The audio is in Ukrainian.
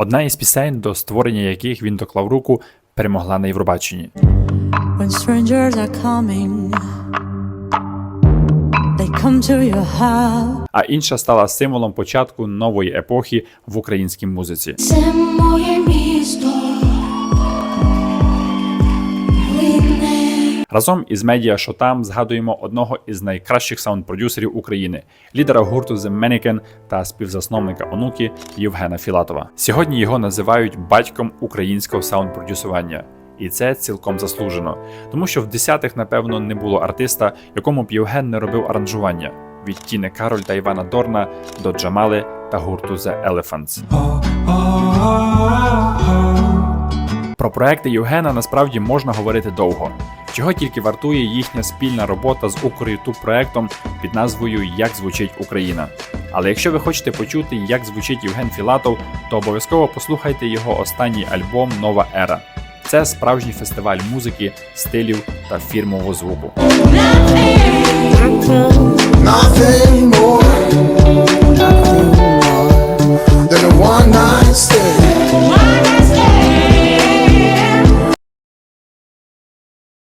Одна із пісень, до створення яких він доклав руку, перемогла на Євробаченні. When strangers are coming, they come to your heart. А інша стала символом початку нової епохи в українській музиці. Це моє місто. Разом із медіа Шотам згадуємо одного із найкращих саунд-продюсерів України, лідера гурту The Mannequin та співзасновника онуки Євгена Філатова. Сьогодні його називають батьком українського саунд-продюсування. І це цілком заслужено, тому що в десятих, напевно, не було артиста, якому б Євген не робив аранжування від Тіни Кароль та Івана Дорна до Джамали та гурту The Elephants. Про проекти Євгена насправді можна говорити довго. Чого тільки вартує їхня спільна робота з Укрютуб проектом під назвою Як звучить Україна. Але якщо ви хочете почути, як звучить Євген Філатов, то обов'язково послухайте його останній альбом Нова Ера. Це справжній фестиваль музики, стилів та фірмового звуку.